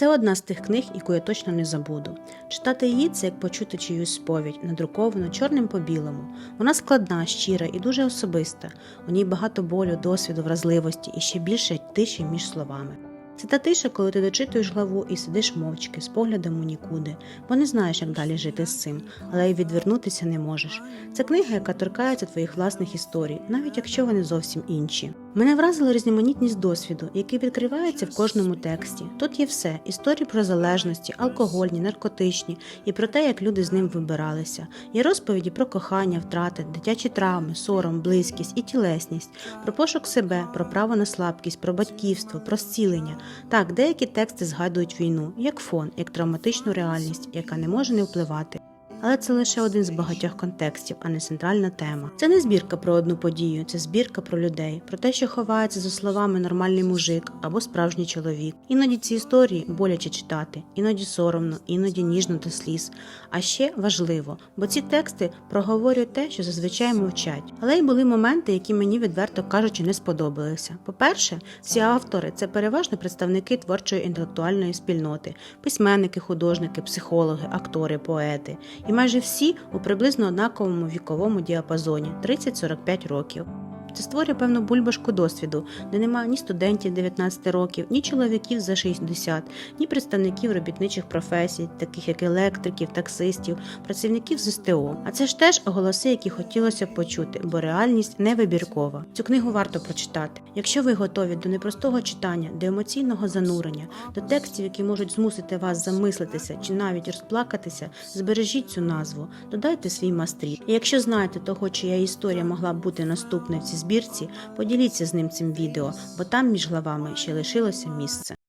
Це одна з тих книг, яку я точно не забуду. Читати її це як почути чиюсь сповідь, надруковану чорним по білому. Вона складна, щира і дуже особиста. У ній багато болю, досвіду, вразливості і ще більше тиші між словами. Це та тиша, коли ти дочитуєш главу і сидиш мовчки, з поглядом у нікуди, бо не знаєш, як далі жити з цим, але й відвернутися не можеш. Це книга, яка торкається твоїх власних історій, навіть якщо вони зовсім інші. Мене вразила різноманітність досвіду, який відкривається в кожному тексті. Тут є все: історії про залежності, алкогольні, наркотичні, і про те, як люди з ним вибиралися. Є розповіді про кохання, втрати, дитячі травми, сором, близькість і тілесність, про пошук себе, про право на слабкість, про батьківство, про зцілення. Так, деякі тексти згадують війну як фон, як травматичну реальність, яка не може не впливати. Але це лише один з багатьох контекстів, а не центральна тема. Це не збірка про одну подію, це збірка про людей, про те, що ховається за словами нормальний мужик або справжній чоловік. Іноді ці історії боляче читати, іноді соромно, іноді ніжно до сліз. А ще важливо, бо ці тексти проговорюють те, що зазвичай мовчать. Але й були моменти, які мені відверто кажучи не сподобалися. По-перше, всі автори це переважно представники творчої інтелектуальної спільноти, письменники, художники, психологи, актори, поети. І майже всі у приблизно однаковому віковому діапазоні 30-45 років. Це створює певну бульбашку досвіду, де немає ні студентів 19 років, ні чоловіків за 60, ні представників робітничих професій, таких як електриків, таксистів, працівників з СТО. А це ж теж голоси, які хотілося б почути, бо реальність не вибіркова. Цю книгу варто прочитати. Якщо ви готові до непростого читання, до емоційного занурення, до текстів, які можуть змусити вас замислитися чи навіть розплакатися, збережіть цю назву, додайте свій мастріт. І якщо знаєте того, чия історія могла б бути наступною в цій збірці, поділіться з ним цим відео, бо там між главами ще лишилося місце.